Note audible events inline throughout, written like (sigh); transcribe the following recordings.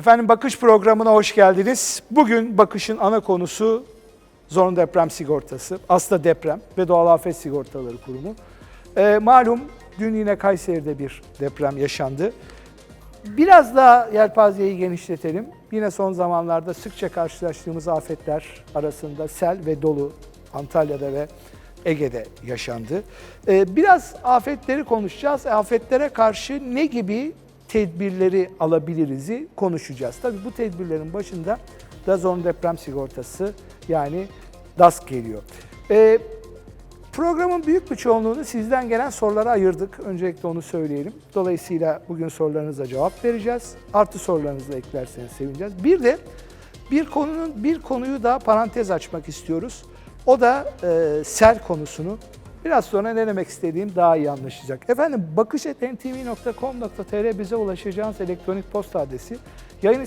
Efendim Bakış programına hoş geldiniz. Bugün Bakış'ın ana konusu zorunlu deprem sigortası, aslında deprem ve doğal afet sigortaları kurumu. Ee, malum dün yine Kayseri'de bir deprem yaşandı. Biraz daha yelpazeyi genişletelim. Yine son zamanlarda sıkça karşılaştığımız afetler arasında sel ve dolu Antalya'da ve Ege'de yaşandı. Ee, biraz afetleri konuşacağız. Afetlere karşı ne gibi tedbirleri alabiliriz'i konuşacağız. Tabii bu tedbirlerin başında da zorunlu deprem sigortası yani DASK geliyor. Ee, Programın büyük bir çoğunluğunu sizden gelen sorulara ayırdık. Öncelikle onu söyleyelim. Dolayısıyla bugün sorularınıza cevap vereceğiz. Artı sorularınızı eklerseniz sevineceğiz. Bir de bir konunun bir konuyu daha parantez açmak istiyoruz. O da e, sel konusunu. Biraz sonra ne demek istediğim daha iyi anlaşılacak. Efendim bakış.ntv.com.tr bize ulaşacağınız elektronik posta adresi. Yayın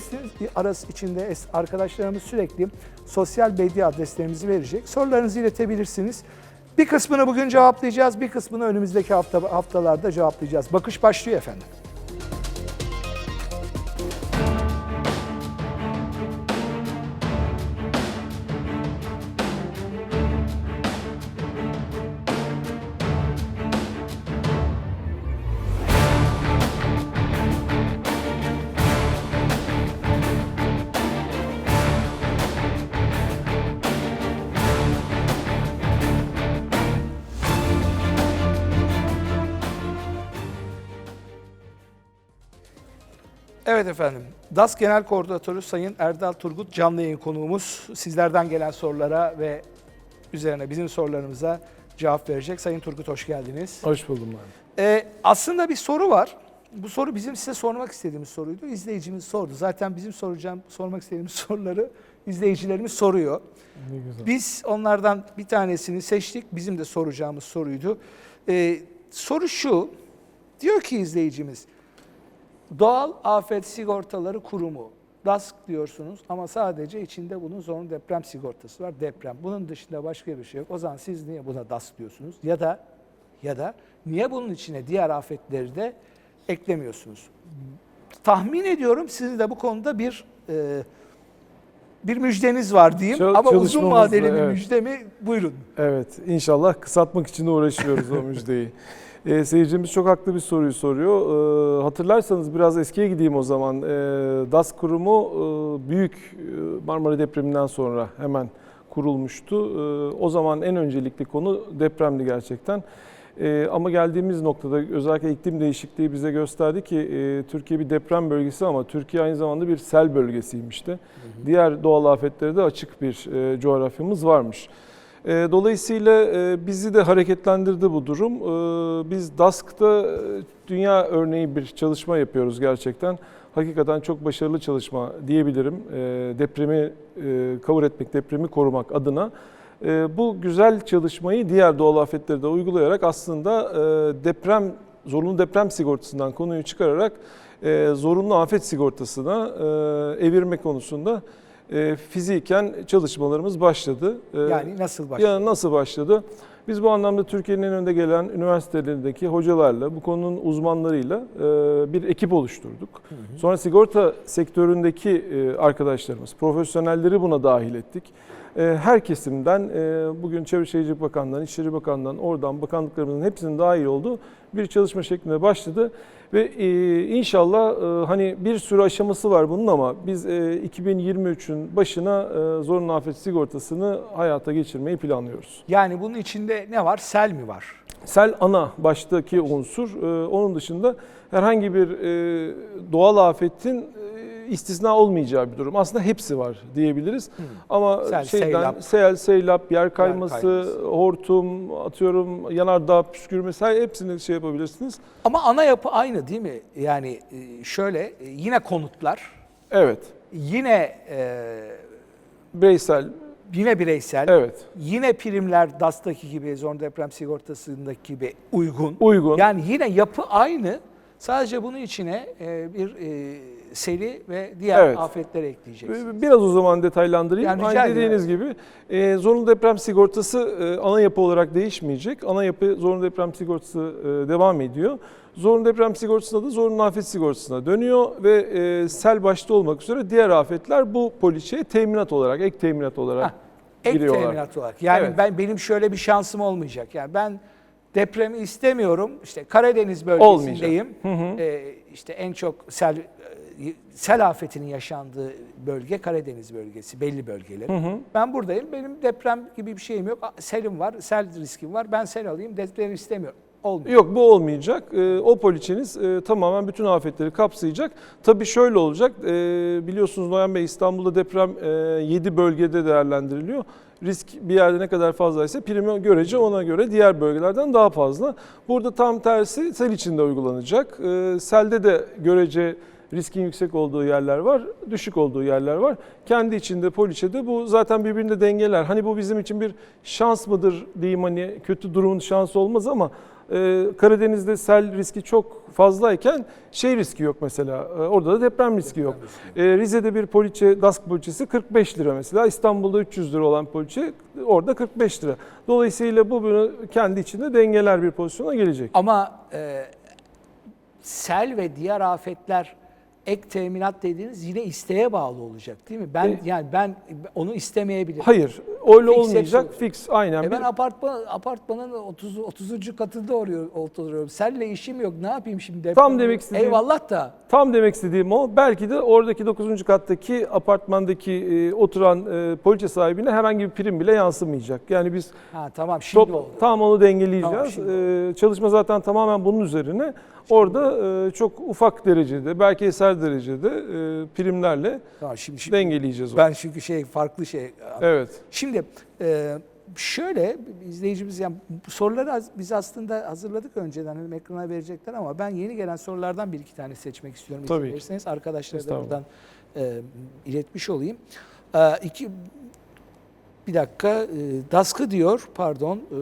arası içinde arkadaşlarımız sürekli sosyal medya adreslerimizi verecek. Sorularınızı iletebilirsiniz. Bir kısmını bugün cevaplayacağız, bir kısmını önümüzdeki hafta haftalarda cevaplayacağız. Bakış başlıyor efendim. Evet efendim. DAS Genel Koordinatörü Sayın Erdal Turgut canlı yayın konuğumuz. Sizlerden gelen sorulara ve üzerine bizim sorularımıza cevap verecek. Sayın Turgut hoş geldiniz. Hoş buldum ben. Ee, aslında bir soru var. Bu soru bizim size sormak istediğimiz soruydu. İzleyicimiz sordu. Zaten bizim soracağım, sormak istediğimiz (laughs) soruları izleyicilerimiz soruyor. Ne güzel. Biz onlardan bir tanesini seçtik. Bizim de soracağımız soruydu. Ee, soru şu. Diyor ki izleyicimiz, Doğal Afet Sigortaları Kurumu, DASK diyorsunuz ama sadece içinde bunun zorunlu deprem sigortası var, deprem. Bunun dışında başka bir şey yok. O zaman siz niye buna DASK diyorsunuz? Ya da ya da niye bunun içine diğer afetleri de eklemiyorsunuz? Tahmin ediyorum sizin de bu konuda bir e, bir müjdeniz var diyeyim Çal- ama uzun vadeli bir evet. müjde mi? Buyurun. Evet, inşallah kısaltmak için de uğraşıyoruz o (laughs) müjdeyi. Ee, seyircimiz çok haklı bir soruyu soruyor. Ee, hatırlarsanız biraz eskiye gideyim o zaman. Ee, DAS kurumu e, büyük e, Marmara depreminden sonra hemen kurulmuştu. Ee, o zaman en öncelikli konu depremdi gerçekten. Ee, ama geldiğimiz noktada özellikle iklim değişikliği bize gösterdi ki e, Türkiye bir deprem bölgesi ama Türkiye aynı zamanda bir sel bölgesiymiş de. Diğer doğal afetlere de açık bir e, coğrafyamız varmış. E, Dolayısıyla e, bizi de hareketlendirdi bu durum. E, Biz DASK'ta e, dünya örneği bir çalışma yapıyoruz gerçekten. Hakikaten çok başarılı çalışma diyebilirim. E, Depremi e, cover etmek, depremi korumak adına. Bu güzel çalışmayı diğer doğal afetleri de uygulayarak aslında deprem zorunlu deprem sigortasından konuyu çıkararak zorunlu afet sigortasına evirme konusunda e, fiziken çalışmalarımız başladı. E, Yani nasıl başlıyor? ya nasıl başladı? Biz bu anlamda Türkiye'nin en önde gelen üniversitelerindeki hocalarla, bu konunun uzmanlarıyla e, bir ekip oluşturduk. Sonra sigorta sektöründeki e, arkadaşlarımız, profesyonelleri buna dahil ettik. E, Her kesimden, e, bugün Çevre Şehircilik Bakanlığı'ndan, İçişleri Bakanlığı'ndan, oradan bakanlıklarımızın hepsinin dahil olduğu bir çalışma şeklinde başladı. Ve e, inşallah e, hani bir sürü aşaması var bunun ama biz e, 2023'ün başına zorunlu afet sigortasını hayata geçirmeyi planlıyoruz. Yani bunun içinde ne var? Sel mi var? Sel ana baştaki unsur. Onun dışında herhangi bir doğal afetin istisna olmayacağı bir durum. Aslında hepsi var diyebiliriz. Ama Sel, şeyden seylap. sel, seylap, yer kayması, kayması. hortum, atıyorum yanardağ püskürmesi hepsini şey yapabilirsiniz. Ama ana yapı aynı değil mi? Yani e, şöyle e, yine konutlar, Evet. yine e, Bireysel, yine bireysel, evet. yine primler DAS'taki gibi, zorunlu deprem sigortasındaki gibi uygun. Uygun. Yani yine yapı aynı. Sadece bunun içine e, bir e, seli ve diğer Evet. afetleri ekleyeceksiniz. Biraz o zaman detaylandırayım. Yani Aynı dediğiniz gibi e, zorunlu deprem sigortası e, ana yapı olarak değişmeyecek. Ana yapı zorunlu deprem sigortası e, devam ediyor. Zorunlu deprem sigortasına da zorunlu afet sigortasına dönüyor ve e, sel başta olmak üzere diğer afetler bu poliçeye teminat olarak, ek teminat olarak Hah, Ek giriyorlar. teminat olarak. Yani Evet. ben benim şöyle bir şansım olmayacak. Yani ben depremi istemiyorum. İşte Karadeniz Olmayacak. bölgesindeyim. Ee, işte en çok sel e, sel afetinin yaşandığı bölge Karadeniz bölgesi, belli bölgeler. Ben buradayım. Benim deprem gibi bir şeyim yok. Selim var, sel riskim var. Ben sel alayım, deprem istemiyorum. Olmuyor. Yok bu olmayacak. Ee, o poliçeniz e, tamamen bütün afetleri kapsayacak. Tabii şöyle olacak. e, biliyorsunuz Noyan Bey İstanbul'da deprem 7 bölgede değerlendiriliyor. Risk bir yerde ne kadar fazlaysa primi görece ona göre diğer bölgelerden daha fazla. Burada tam tersi sel içinde uygulanacak. E, selde de görece riskin yüksek olduğu yerler var, düşük olduğu yerler var. Kendi içinde poliçede bu zaten birbirinde dengeler. Hani bu bizim için bir şans mıdır diyeyim hani kötü durumun şansı olmaz ama ee, Karadeniz'de sel riski çok fazlayken şey riski yok mesela. Ee, Orada da deprem riski yok. Ee, Rize'de bir poliçe, DASK poliçesi 45 lira mesela. İstanbul'da 300 lira olan poliçe orada 45 lira. Dolayısıyla bu bunu kendi içinde dengeler bir pozisyona gelecek. Ama e, sel ve diğer afetler ek teminat dediğiniz yine isteğe bağlı olacak değil mi? Ben E- yani ben onu istemeyebilirim. Hayır, öyle Fix olmayacak. hepsi- Fix aynen. E ben Bir- apartman apartmanın 30 30. katında oturuyorum, oturuyorum. Selle işim yok. Ne yapayım şimdi? Tam demek istediğim- Eyvallah da. Tam demek istediğim o. Belki de oradaki 9. kattaki apartmandaki e, oturan e, poliçe sahibine herhangi bir prim bile yansımayacak. Yani biz Ha tamam şimdi Top, oldu. tam onu dengeleyeceğiz. Tamam, şimdi Ee, çalışma zaten tamamen bunun üzerine. Orada e, çok ufak derecede, belki eser derecede e, primlerle Tamam şimdi, şimdi dengeleyeceğiz onu. ben çünkü şey farklı şey. Evet. Şimdi e, şöyle izleyicimiz yani soruları biz aslında hazırladık önceden hani ekrana verecekler ama ben yeni gelen sorulardan bir iki tane seçmek istiyorum. Tabii verirseniz arkadaşlara da buradan e, iletmiş olayım. E, iki bir dakika e, DASK'ı diyor pardon e,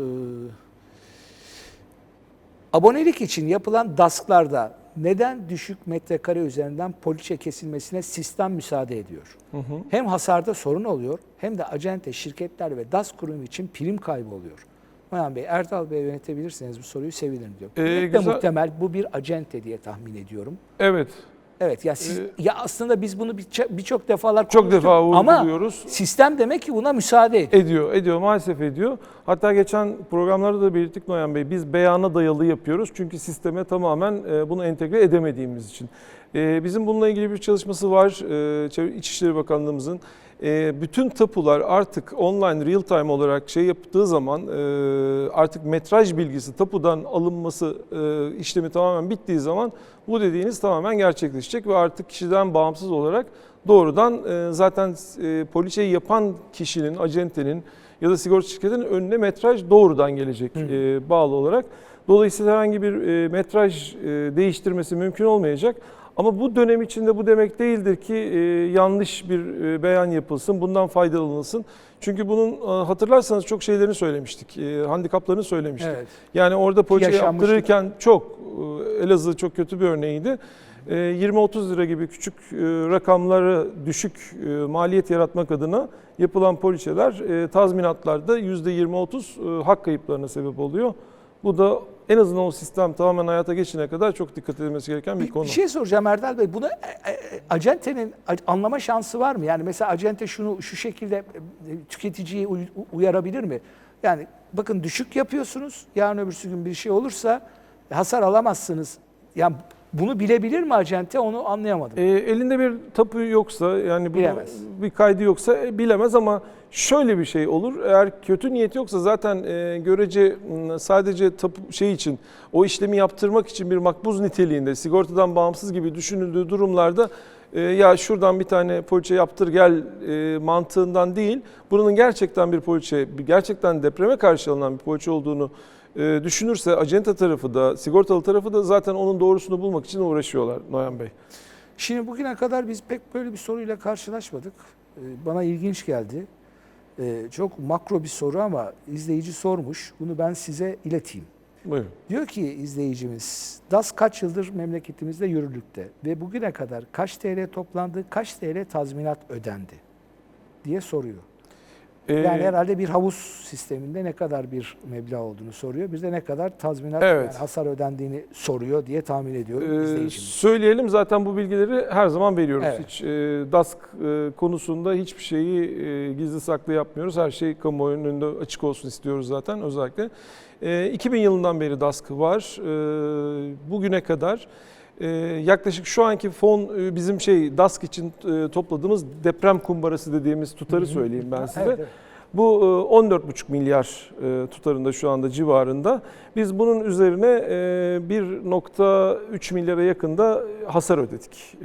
abonelik için yapılan DASK'larda neden düşük metrekare üzerinden poliçe kesilmesine sistem müsaade ediyor? Hı hı. Hem hasarda sorun oluyor hem de acente, şirketler ve DAS kurumu için prim kaybı oluyor. Noyan Bey, Erdal Bey yönetebilirseniz bu soruyu sevinirim diyor. Ee, güzel. muhtemel bu bir acente diye tahmin ediyorum. Evet. Evet ya siz, Ee, ya aslında biz bunu birçok defalar Çok defa ama vurguluyoruz. sistem demek ki buna müsaade ediyor. Ediyor, ediyor. Maalesef ediyor. Hatta geçen programlarda da belirttik Noyan Bey. Biz beyana dayalı yapıyoruz. Çünkü sisteme tamamen e, bunu entegre edemediğimiz için. E, Bizim bununla ilgili bir çalışması var. E, İçişleri Bakanlığımızın. E, Bütün tapular artık online real time olarak şey yaptığı zaman e, artık metraj bilgisi tapudan alınması e, işlemi tamamen bittiği zaman bu dediğiniz tamamen gerçekleşecek ve artık kişiden bağımsız olarak doğrudan e, zaten poliçeyi yapan kişinin, acentenin ya da sigorta şirketinin önüne metraj doğrudan gelecek e, bağlı olarak. Dolayısıyla herhangi bir metraj değiştirmesi mümkün olmayacak. Ama bu dönem içinde bu demek değildir ki e, yanlış bir e, beyan yapılsın, bundan faydalanılsın. Çünkü bunun e, hatırlarsanız çok şeylerini söylemiştik, e, handikaplarını söylemiştik. Evet. Yani orada Yaşanmışlık. yaptırırken çok, e, Elazığ çok kötü bir örneğiydi. E, 20-30 lira gibi küçük e, rakamları düşük e, maliyet yaratmak adına yapılan poliçeler e, tazminatlarda %20-30 e, hak kayıplarına sebep oluyor. Bu da en azından o sistem tamamen hayata geçene kadar çok dikkat edilmesi gereken bir Bir, konu. bir şey soracağım Erdal Bey. Buna e, e, acentenin anlama şansı var mı? Yani mesela acente şunu şu şekilde e, tüketiciyi uy- uyarabilir mi? Yani bakın düşük yapıyorsunuz. Yarın öbürsü gün bir şey olursa hasar alamazsınız. Yani bunu bilebilir mi acente? Onu anlayamadım. E, elinde bir tapu yoksa yani bunu Bilemez. bir kaydı yoksa e, bilemez ama şöyle bir şey olur. Eğer kötü niyet yoksa zaten e, görece sadece tapu şey için o işlemi yaptırmak için bir makbuz niteliğinde sigortadan bağımsız gibi düşünüldüğü durumlarda e, ya şuradan bir tane poliçe yaptır gel e, mantığından değil. Bunun gerçekten bir poliçe, gerçekten depreme karşı alınan bir poliçe olduğunu e, düşünürse acenta tarafı da sigortalı tarafı da zaten onun doğrusunu bulmak için uğraşıyorlar Noyan Bey. Şimdi bugüne kadar biz pek böyle bir soruyla karşılaşmadık. Ee, Bana ilginç geldi. Ee, Çok makro bir soru ama izleyici sormuş. Bunu ben size ileteyim. Buyurun. Diyor ki izleyicimiz, DAS kaç yıldır memleketimizde yürürlükte ve bugüne kadar kaç TL toplandı, kaç TL tazminat ödendi diye soruyor. Ee, Yani herhalde bir havuz sisteminde ne kadar bir meblağ olduğunu soruyor. Bir de ne kadar tazminat Evet. yani hasar ödendiğini soruyor diye tahmin ediyorum Ee, söyleyelim zaten bu bilgileri her zaman veriyoruz. Evet. Hiç e, DASK e, konusunda hiçbir şeyi e, gizli saklı yapmıyoruz. Her şey kamuoyunun önünde açık olsun istiyoruz zaten özellikle. E, 2000 yılından beri DASK var. E, bugüne kadar yaklaşık şu anki fon e, bizim şey DASK için e, topladığımız deprem kumbarası dediğimiz tutarı söyleyeyim ben size. Evet, evet. Bu e, 14,5 milyar e, tutarında şu anda civarında. Biz bunun üzerine e, 1.3 milyara yakında hasar ödedik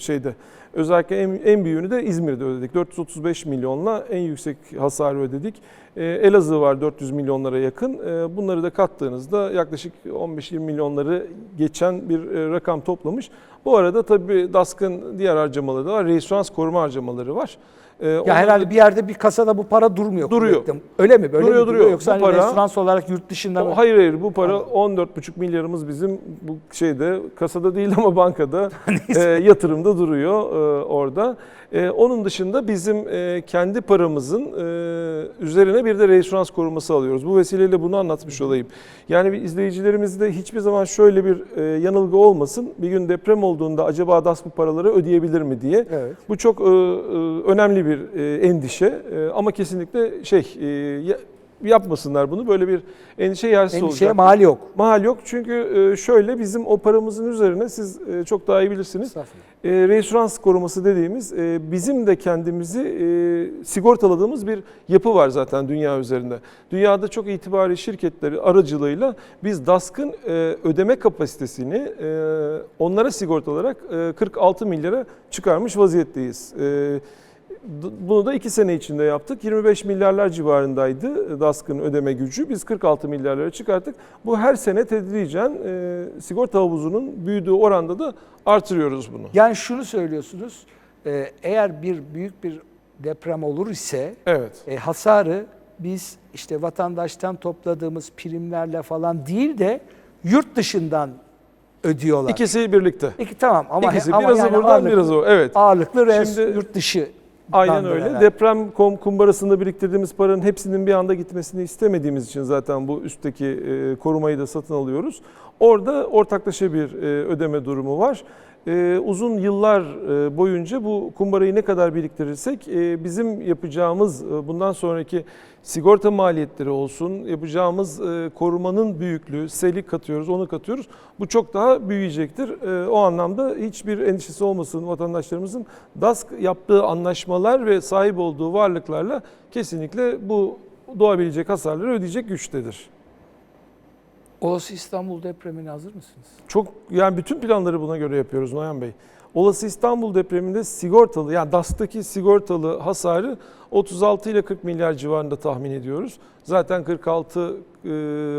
şeyde. Özellikle en, en büyüğünü de İzmir'de ödedik. 435 milyonla en yüksek hasarı ödedik. E, Elazığ var 400 milyonlara yakın. E, bunları da kattığınızda yaklaşık 15-20 milyonları geçen bir e, rakam toplamış. Bu arada tabii DASK'ın diğer harcamaları da var. Reisüans koruma harcamaları var. E, Ya herhalde bir yerde bir kasada bu para durmuyor. Duruyor. Öyle mi? Böyle Duruyor, mi duruyor. Yoksa Bu hani para- restoran olarak yurt dışından mı? Hayır hayır bu para Anladım. 14,5 milyarımız bizim bu şeyde kasada değil ama bankada (laughs) e, yatırımda duruyor e, orada. E, onun dışında bizim e, kendi paramızın e, üzerine bir de reisüans koruması alıyoruz. Bu vesileyle bunu anlatmış olayım. Yani bir izleyicilerimizde hiçbir zaman şöyle bir e, yanılgı olmasın. Bir gün deprem olduğunda acaba DAS bu paraları ödeyebilir mi diye. Evet. Bu çok e, e, önemli bir e, endişe E, ama kesinlikle şey e, ya- yapmasınlar bunu. Böyle bir endişe yersiz Endişeye olacak. mal yok. Mahal yok çünkü şöyle bizim o paramızın üzerine siz çok daha iyi bilirsiniz. E, koruması dediğimiz e, bizim de kendimizi e, sigortaladığımız bir yapı var zaten dünya üzerinde. Dünyada çok itibari şirketleri aracılığıyla biz DASK'ın e, ödeme kapasitesini e, onlara sigortalarak e, 46 milyara çıkarmış vaziyetteyiz. E, bunu da iki sene içinde yaptık. 25 milyarlar civarındaydı DASK'ın ödeme gücü. Biz 46 milyarlara çıkarttık. Bu her sene tedricen e, sigorta havuzunun büyüdüğü oranda da artırıyoruz bunu. Yani şunu söylüyorsunuz. e, Eğer bir büyük bir deprem olur ise Evet. e, hasarı biz işte vatandaştan topladığımız primlerle falan değil de yurt dışından ödüyorlar. İkisi birlikte. İki tamam ama İkisi ama birazı yani buradan ağırlıklı, biraz o. Evet. ağırlıklı res Şimdi- yurt dışı. Aynen öyle. herhalde. Deprem kom kumbarasında biriktirdiğimiz paranın hepsinin bir anda gitmesini istemediğimiz için zaten bu üstteki e, korumayı da satın alıyoruz. Orada ortaklaşa bir e, ödeme durumu var. E, uzun yıllar e, boyunca bu kumbarayı ne kadar biriktirirsek e, bizim yapacağımız e, bundan sonraki sigorta maliyetleri olsun, yapacağımız e, korumanın büyüklüğü, seli katıyoruz, onu katıyoruz. Bu çok daha büyüyecektir. E, o anlamda hiçbir endişesi olmasın vatandaşlarımızın. DASK yaptığı anlaşmalar ve sahip olduğu varlıklarla kesinlikle bu doğabilecek hasarları ödeyecek güçtedir. Olası İstanbul depremine hazır mısınız? Çok yani bütün planları buna göre yapıyoruz Noyan Bey. Olası İstanbul depreminde sigortalı yani DAS'taki sigortalı hasarı 36 ile 40 milyar civarında tahmin ediyoruz. Zaten 46 e,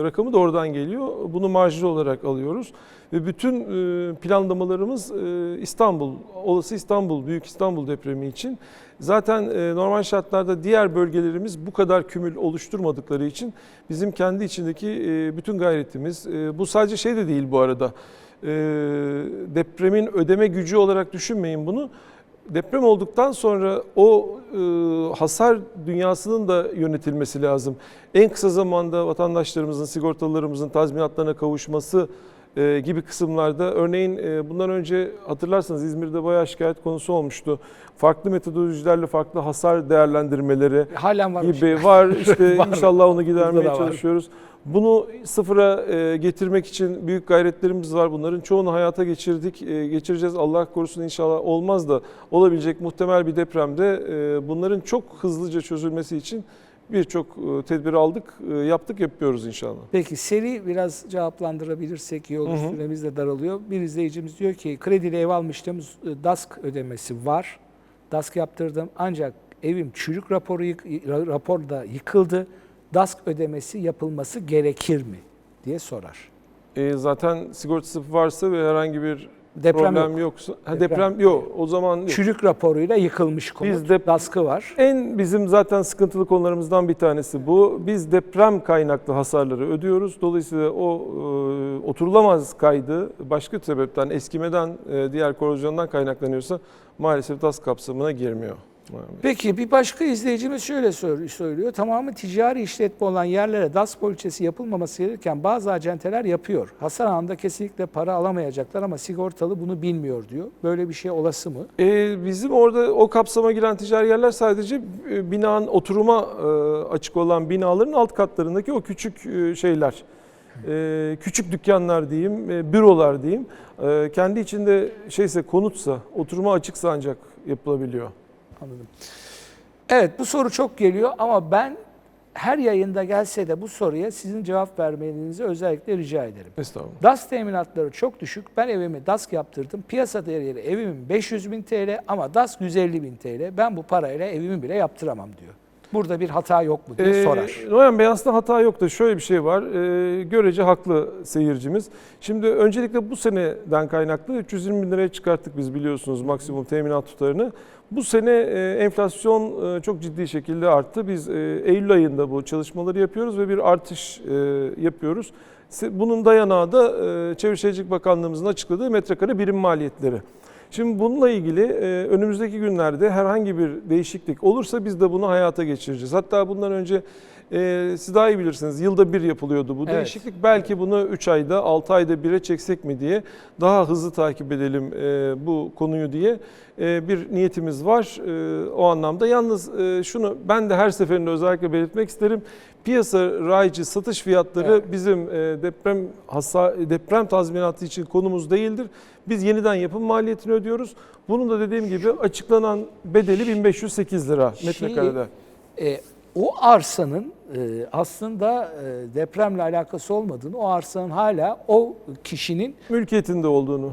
rakamı da oradan geliyor. Bunu marjlı olarak alıyoruz. Ve bütün e, planlamalarımız e, İstanbul, olası İstanbul, Büyük İstanbul depremi için. Zaten e, normal şartlarda diğer bölgelerimiz bu kadar kümül oluşturmadıkları için bizim kendi içindeki e, bütün gayretimiz, e, bu sadece şey de değil bu arada, depremin ödeme gücü olarak düşünmeyin bunu. Deprem olduktan sonra o e, hasar dünyasının da yönetilmesi lazım. En kısa zamanda vatandaşlarımızın, sigortalılarımızın tazminatlarına kavuşması e, gibi kısımlarda örneğin e, bundan önce hatırlarsanız İzmir'de bayağı şikayet konusu olmuştu. Farklı metodolojilerle farklı hasar değerlendirmeleri Halen var. gibi var. (laughs) İşte Var. inşallah onu gidermeye çalışıyoruz. Bunu sıfıra e, getirmek için büyük gayretlerimiz var. Bunların çoğunu hayata geçirdik. E, geçireceğiz. Allah korusun inşallah olmaz da olabilecek muhtemel bir depremde e, bunların çok hızlıca çözülmesi için birçok e, tedbir aldık, e, yaptık, yapıyoruz inşallah. Peki seri biraz cevaplandırabilirsek iyi olur. Hı hı. Süremiz de daralıyor. Bir izleyicimiz diyor ki krediyle ev almıştım. e, DASK ödemesi var. DASK yaptırdım ancak evim çürük raporu raporda yıkıldı. DASK ödemesi yapılması gerekir mi diye sorar. E, zaten sigortası varsa ve herhangi bir Deprem problem yok. yoksa, ha, Deprem. deprem, yok. O zaman yok. Çürük raporuyla yıkılmış konut. Bizde- DASK'ı var. En bizim zaten sıkıntılı konularımızdan bir tanesi bu. Biz deprem kaynaklı hasarları ödüyoruz. Dolayısıyla o e, oturulamaz kaydı başka sebepten, eskimeden, e, diğer korozyondan kaynaklanıyorsa maalesef DAS kapsamına girmiyor. Peki bir başka izleyicimiz şöyle söylüyor. Tamamı ticari işletme olan yerlere DAS poliçesi yapılmaması gerekirken bazı acenteler yapıyor. Hasar anında kesinlikle para alamayacaklar ama sigortalı bunu bilmiyor diyor. Böyle bir şey olası mı? Ee, bizim orada o kapsama giren ticari yerler sadece e, binanın oturuma e, açık olan binaların alt katlarındaki o küçük e, şeyler. Küçük dükkanlar diyeyim, bürolar diyeyim. Kendi içinde şeyse konutsa, oturuma açıksa ancak yapılabiliyor. Anladım. Evet bu soru çok geliyor ama ben her yayında gelse de bu soruya sizin cevap vermenizi özellikle rica ederim. Estağfurullah. DAS teminatları çok düşük. Ben evimi DAS yaptırdım. Piyasa değeri evimin 500 bin TL ama DAS 150 bin TL. Ben bu parayla evimi bile yaptıramam diyor. Burada bir hata yok mu diye Ee, sorar. Noyan Bey aslında hata yok da şöyle bir şey var. Ee, görece haklı seyircimiz. Şimdi öncelikle bu seneden kaynaklı 320 bin liraya çıkarttık biz biliyorsunuz maksimum teminat tutarını. Bu sene e, enflasyon e, çok ciddi şekilde arttı. Biz e, Eylül ayında bu çalışmaları yapıyoruz ve bir artış yapıyoruz. Bunun dayanağı da Çevre Şehircilik Bakanlığımızın açıkladığı metrekare birim maliyetleri. Şimdi bununla ilgili e, önümüzdeki günlerde herhangi bir değişiklik olursa biz de bunu hayata geçireceğiz. Hatta bundan önce e, siz daha iyi bilirsiniz yılda bir yapılıyordu bu Evet. değişiklik. Belki bunu 3 ayda 6 ayda 1'e çeksek mi diye daha hızlı takip edelim e, bu konuyu diye e, bir niyetimiz var e, o anlamda. Yalnız e, şunu ben de her seferinde özellikle belirtmek isterim. Piyasa raycı satış fiyatları Evet. bizim e, deprem hasa, deprem tazminatı için konumuz değildir. Biz yeniden yapım maliyetini ödüyoruz. Bunun da dediğim gibi açıklanan bedeli 1508 lira metrekarede. E, o arsanın e, aslında e, depremle alakası olmadığını, o arsanın hala o kişinin Mülkiyetinde olduğunu.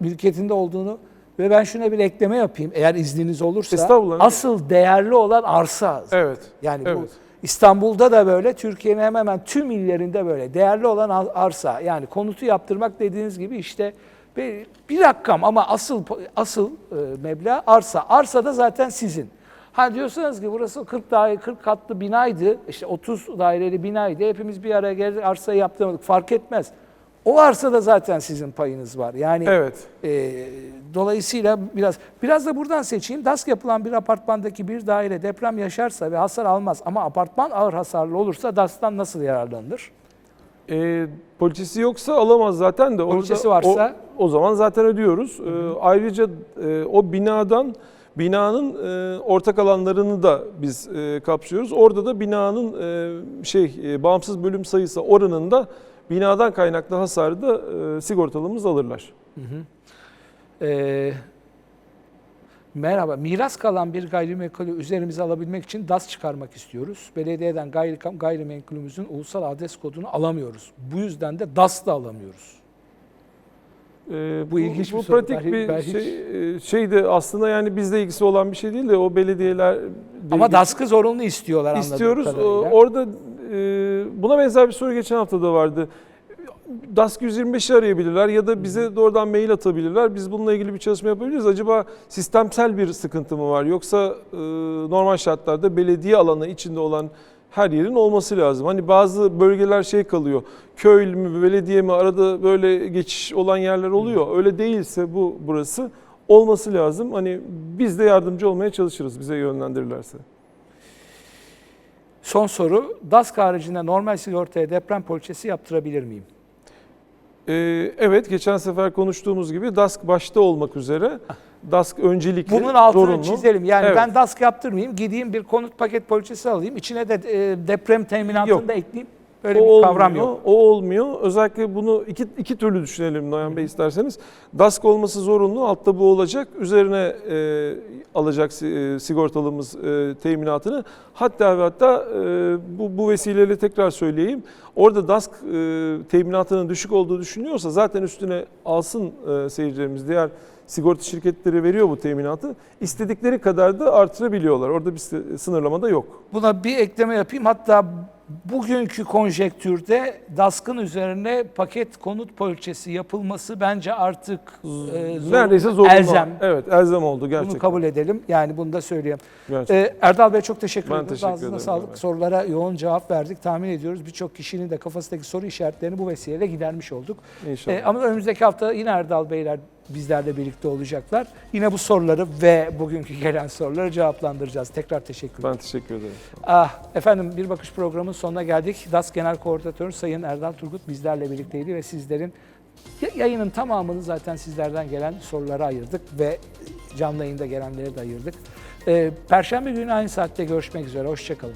mülkiyetinde olduğunu ve ben şuna bir ekleme yapayım eğer izniniz olursa. Asıl değerli olan arsa. Evet. Yani bu Evet. İstanbul'da da böyle, Türkiye'nin hemen hemen tüm illerinde böyle. Değerli olan ar- arsa. Yani konutu yaptırmak dediğiniz gibi işte bir, bir rakam ama asıl asıl e, meblağ arsa. Arsa da zaten sizin. Ha diyorsanız ki burası 40 daire 40 katlı binaydı. işte 30 daireli binaydı. Hepimiz bir araya geldik arsayı yaptırmadık. Fark etmez. O arsada zaten sizin payınız var. Yani Evet. e, dolayısıyla biraz biraz da buradan seçeyim. DASK yapılan bir apartmandaki bir daire deprem yaşarsa ve hasar almaz ama apartman ağır hasarlı olursa DASK'tan nasıl yararlanılır? E, poliçesi yoksa alamaz zaten de. Orada- Poliçesi varsa? O, o zaman zaten ödüyoruz. E, ayrıca e, o binadan binanın e, ortak alanlarını da biz e, kapsıyoruz. Orada da binanın e, şey e, bağımsız bölüm sayısı oranında binadan kaynaklı hasarı da e, sigortalımız alırlar. Ee, merhaba, miras kalan bir gayrimenkulü üzerimize alabilmek için DAS çıkarmak istiyoruz. Belediyeden gayri, gayrimenkulümüzün ulusal adres kodunu alamıyoruz. Bu yüzden de DAS da alamıyoruz. E, Bu ilginç bu bir soru. pratik Ben- bir ben hiç- şey, e, şey de aslında yani bizle ilgisi olan bir şey değil de o belediyeler Ama DASK'ı zorunlu istiyorlar anladığım istiyoruz. kadarıyla. Orada e, buna benzer bir soru geçen hafta da vardı. DASK 125'i arayabilirler ya da bize doğrudan mail atabilirler. Biz bununla ilgili bir çalışma yapabiliriz. Acaba sistemsel bir sıkıntı mı var? Yoksa e, normal şartlarda belediye alanı içinde olan her yerin olması lazım. Hani bazı bölgeler şey kalıyor. Köy mü, belediye mi arada böyle geçiş olan yerler oluyor. Öyle değilse bu burası olması lazım. Hani biz de yardımcı olmaya çalışırız bize yönlendirirlerse. Son soru, DASK haricinde normal sigortaya deprem poliçesi yaptırabilir miyim? Ee, evet, geçen sefer konuştuğumuz gibi DASK başta olmak üzere DASK öncelikli, Bunun altını zorunlu. çizelim. Yani Evet. ben DASK yaptırmayayım, gideyim bir konut paket poliçesi alayım. İçine de e, deprem teminatını Yok. da ekleyeyim. Böyle o bir kavram olmuyor, yok. O olmuyor. Özellikle bunu iki, iki türlü düşünelim Noyan Bey isterseniz. DASK olması zorunlu, altta bu olacak. Üzerine e, alacak e, sigortalımız e, teminatını. Hatta ve hatta e, bu, bu vesileyle tekrar söyleyeyim. Orada DASK e, teminatının düşük olduğu düşünüyorsa zaten üstüne alsın e, seyircilerimiz. Diğer sigorta şirketleri veriyor bu teminatı. İstedikleri kadar da artırabiliyorlar. Orada bir sı- sınırlama da yok. Buna bir ekleme yapayım. Hatta bugünkü konjektürde DASK'ın üzerine paket konut poliçesi yapılması bence artık e, zorunlu, Neredeyse zorunlu. elzem. Evet, elzem oldu gerçekten. Bunu kabul edelim. Yani bunu da söyleyeyim. Gerçekten. Ee, Erdal Bey çok teşekkür Ben ediyoruz. teşekkür Ağzına ederim sağlık. Ömer. Sorulara yoğun cevap verdik. Tahmin ediyoruz birçok kişinin de kafasındaki soru işaretlerini bu vesileyle gidermiş olduk. İnşallah. Ee, ama önümüzdeki hafta yine Erdal Beyler bizlerle birlikte olacaklar. Yine bu soruları ve bugünkü gelen soruları cevaplandıracağız. Tekrar teşekkür ederim. Ben teşekkür ederim. Ah, efendim Bir Bakış programının sonuna geldik. DAS Genel Koordinatörü Sayın Erdal Turgut bizlerle birlikteydi ve sizlerin ya- yayının tamamını zaten sizlerden gelen sorulara ayırdık ve canlı yayında gelenlere de ayırdık. Ee, Perşembe günü aynı saatte görüşmek üzere. Hoşçakalın.